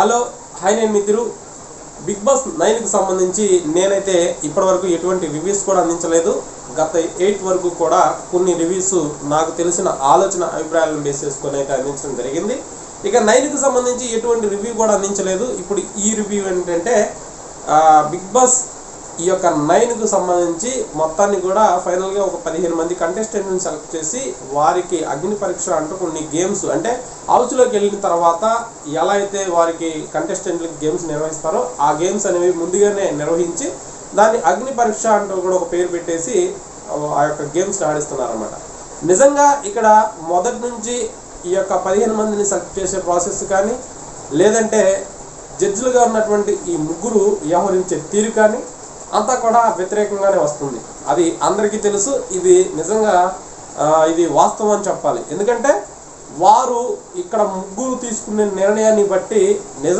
Hello hi నేను మిత్రు. Big boss నైన్కి సంబంధించి నేనైతే ఇప్పటివరకు ఎటువంటి రివ్యూస్ కూడా అందించలేదు. గత ఎయిట్ వరకు కూడా కొన్ని రివ్యూస్ నాకు తెలిసిన ఆలోచన అభిప్రాయాలను బేస్ చేసుకొని అయితే అందించడం జరిగింది. ఇక నైన్కి సంబంధించి ఎటువంటి రివ్యూ కూడా అందించలేదు. ఇప్పుడు ఈ రివ్యూ ఏంటంటే బిగ్ బాస్ ఈ యొక్క నైన్కు సంబంధించి మొత్తాన్ని కూడా ఫైనల్గా ఒక పదిహేను మంది కంటెస్టెంట్ని సెలెక్ట్ చేసి వారికి అగ్ని పరీక్ష అంటూ కొన్ని గేమ్స్ అంటే హౌస్లోకి వెళ్ళిన తర్వాత ఎలా అయితే వారికి కంటెస్టెంట్లకి గేమ్స్ నిర్వహిస్తారో ఆ గేమ్స్ అనేవి ముందుగానే నిర్వహించి దాన్ని అగ్ని పరీక్ష అంటూ కూడా ఒక పేరు పెట్టేసి ఆ యొక్క గేమ్స్ ఆడిస్తున్నారన్నమాట. నిజంగా ఇక్కడ మొదటి నుంచి ఈ యొక్క పదిహేను మందిని సెలెక్ట్ చేసే ప్రాసెస్ కానీ లేదంటే జడ్జిలుగా ఉన్నటువంటి ఈ ముగ్గురు వ్యవహరించే తీరు కానీ అంతా కూడా వ్యతిరేకంగానే వస్తుంది. అది అందరికీ తెలుసు. ఇది నిజంగా ఇది వాస్తవం అని చెప్పాలి. ఎందుకంటే వారు ఇక్కడ ముగ్గురు తీసుకునే నిర్ణయాన్ని బట్టి నిజం